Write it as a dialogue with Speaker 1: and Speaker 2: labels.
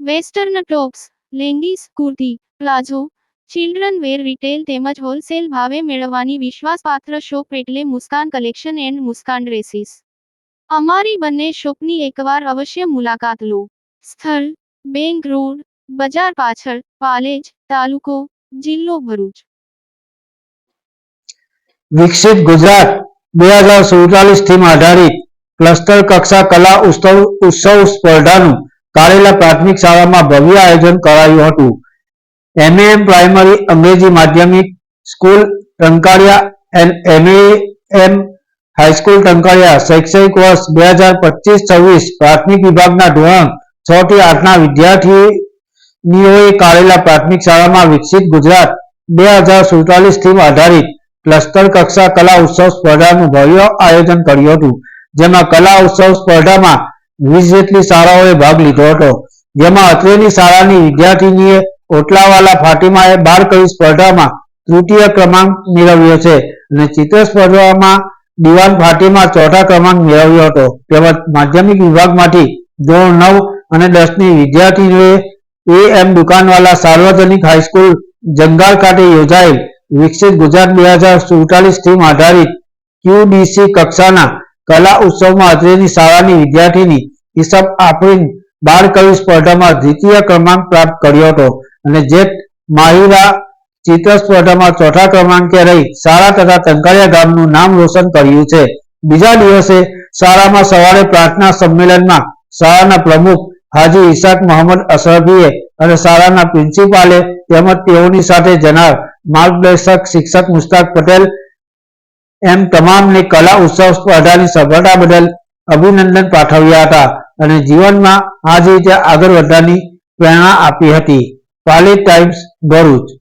Speaker 1: Western tops, leggings, kurti, palazzo, children wear retail તેમજ wholesale ભાવે મેળવવાની વિશ્વાસપાત્ર શોપ એટલે Muskan collection and Muskan dresses. અમારી બંને શોપની એકવાર અવશ્ય મુલાકાત લો. સ્થળ, બેંક રોડ, બજાર પાછળ, પાલેજ, તાલુકો, જિલ્લો ભરૂચ.
Speaker 2: વિકસિત ગુજરાત બે હજાર સુડતાલીસ થીમ આધારિત ક્લસ્ટર કક્ષા કલા ઉત્સવ ઉત્સવ સ્પર્ધાનું કારેલા પ્રાથમિક શાળામાં ભવ્ય આયોજન કરાયું હતું. એમએએમ પ્રાઇમરી અંગ્રેજી માધ્યમિક school Tankaliya and MAM high school Tankaliya શૈક્ષણિક વર્ષ બે હજાર પચીસ છવ્વીસ પ્રાથમિક વિભાગના ધોરણ છ થી આઠના વિદ્યાર્થીઓએ કારેલા પ્રાથમિક શાળામાં વિકસિત ગુજરાત બે હજાર સુડતાલીસ થીમ આધારિત ક્લસ્ટર કક્ષા કલા ઉત્સવ સ્પર્ધાનું ભવ્ય આયોજન કર્યું હતું. જેમાં કલા ઉત્સવ સ્પર્ધામાં વીસ જેટલી શાળાઓએ ભાગ લીધો હતો. જેમાં અત્રેની શાળાની વિદ્યાર્થીનીએ ઓટલાવાલા ફાતિમાએ બાર કવિ સ્પર્ધામાં તૃતીય ક્રમાંક મેળવ્યો છે અને ચિત્ર સ્પર્ધામાં દિવાન ફાટીમાં ચોથા ક્રમાંક મેળવ્યો હતો. તેમજ માધ્યમિક વિભાગમાંથી ધોરણ નવ અને દસની વિદ્યાર્થીઓએ એ એમ દુકાનવાલા સાર્વજનિક હાઈસ્કૂલ જંગાલ ખાતે યોજાયેલ વિકસિત ગુજરાત બે હજાર સુડતાલીસ થીમ આધારિત ક્યુડીસી કક્ષાના કલા ઉત્સવમાં અત્રેની શાળાની વિદ્યાર્થીની ઈસબ આફરીન બાળ કવિ સ્પર્ધામાં દ્વિતીય ક્રમાંક પ્રાપ્ત કર્યો હતો અને જેત માહિરા ચિત્ર સ્પર્ધામાં ચોથા ક્રમાંકે રહી શાળા તથા ટંકારિયા ગામનું નામ રોશન કર્યું છે. બીજા દિવસે શાળામાં સવારે પ્રાર્થના સંમેલનમાં શાળાના પ્રમુખ હાજી ઈશાક મોહમ્મદ અશરફીએ અને શાળાના પ્રિન્સિપાલે તેમજ તેઓની સાથે જનાર માર્ગદર્શક શિક્ષક મુસ્તાક પટેલ એમ તમામને કલા ઉત્સવ સ્પર્ધાની સફળતા બદલ અભિનંદન પાઠવ્યા હતા અને જીવનમાં આ જ રીતે આગળ વધવાની પ્રેરણા આપી હતી. પાલી ટાઈમ્સ, ભરૂચ.